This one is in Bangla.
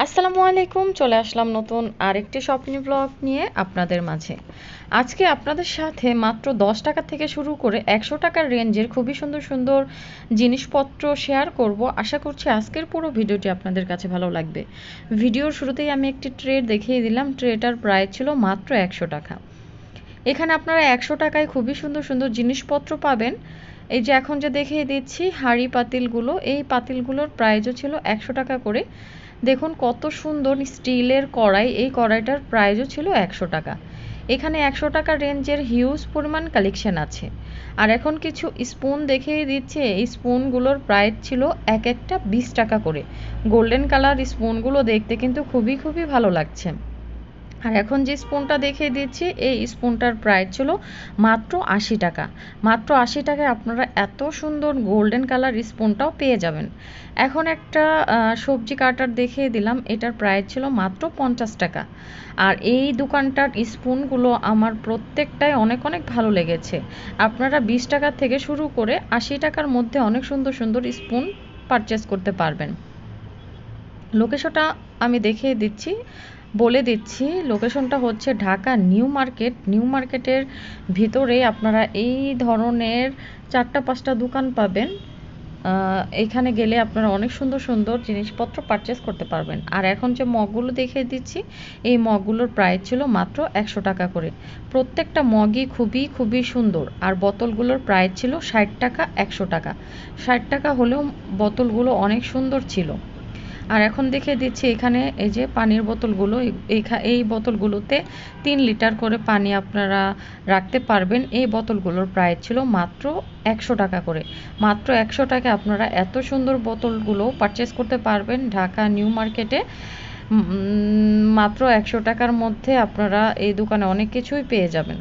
আসসালামু আলাইকুম, চলে আসলাম নতুন আরেকটি শপিং ব্লগ নিয়ে আপনাদের মাঝে। আজকে আপনাদের সাথে মাত্র দশ টাকা থেকে শুরু করে একশো টাকার রেঞ্জের খুবই সুন্দর সুন্দর জিনিসপত্র শেয়ার করব। আশা করছি আজকের পুরো ভিডিওটি আপনাদের কাছে ভালো লাগবে। ভিডিওর শুরুতেই আমি একটি ট্রে দেখিয়ে দিলাম। ট্রেটার প্রাইস ছিল মাত্র একশো টাকা। এখানে আপনারা একশো টাকায় খুবই সুন্দর সুন্দর জিনিসপত্র পাবেন। এই যে এখন যে দেখিয়ে দিচ্ছি হাঁড়ি পাতিলগুলো, এই পাতিলগুলোর প্রাইজও ছিল একশো টাকা করে। দেখুন কত সুন্দর স্টিলের কড়াই। এই কড়াইটার প্রাইজও ছিল একশো টাকা। এখানে একশো টাকা রেঞ্জের হিউজ পরিমাণ কালেকশন আছে। আর এখন কিছু স্পুন দেখিয়ে দিচ্ছে। এই স্পুনগুলোর প্রাইস ছিল এক একটা বিশ টাকা করে। গোল্ডেন কালার স্পুনগুলো দেখতে কিন্তু খুবই খুবই ভালো লাগছে। আর এখন যে স্পুনটা দেখিয়ে দিচ্ছি, এই স্পুনটার প্রাইস ছিল মাত্র আশি টাকা। মাত্র আশি টাকায় আপনারা এত সুন্দর গোল্ডেন কালার স্পুনটাও পেয়ে যাবেন। এখন একটা সবজি কাটার দেখিয়ে দিলাম, এটার প্রাইস ছিল মাত্র পঞ্চাশ টাকা। আর এই দোকানটার স্পুনগুলো আমার প্রত্যেকটাই অনেক অনেক ভালো লেগেছে। আপনারা বিশ টাকা থেকে শুরু করে আশি টাকার মধ্যে অনেক সুন্দর সুন্দর স্পুন পারচেস করতে পারবেন। লোকেশনটা আমি দেখিয়ে দিচ্ছি। বলে দিচ্ছি, লোকেশনটা হচ্ছে ঢাকা নিউ মার্কেট। নিউ মার্কেটের ভিতরে আপনারা এই ধরনের চারটা পাঁচটা দোকান পাবেন। এখানে গেলে আপনারা অনেক সুন্দর সুন্দর জিনিসপত্র পারচেস করতে পারবেন। আর এখন যে মগগুলো দেখিয়ে দিচ্ছি, এই মগগুলোর প্রাইস ছিল মাত্র একশো টাকা করে। প্রত্যেকটা মগই খুবই খুবই সুন্দর। আর বোতলগুলোর প্রাইস ছিল ষাট টাকা, একশো টাকা। ষাট টাকা হলেও বোতলগুলো অনেক সুন্দর ছিল। আর এখন দেখে দিচ্ছি এখানে এই যে পানির বোতলগুলো। এই বোতলগুলোতে তিন লিটার করে পানি আপনারা রাখতে পারবেন। এই বোতলগুলোর প্রাইস ছিল মাত্র একশো টাকা করে। মাত্র একশো টাকা আপনারা এত সুন্দর বোতলগুলো পারচেস করতে পারবেন ঢাকা নিউ মার্কেটে। মাত্র একশো টাকার মধ্যে আপনারা এই দোকানে অনেক কিছুই পেয়ে যাবেন।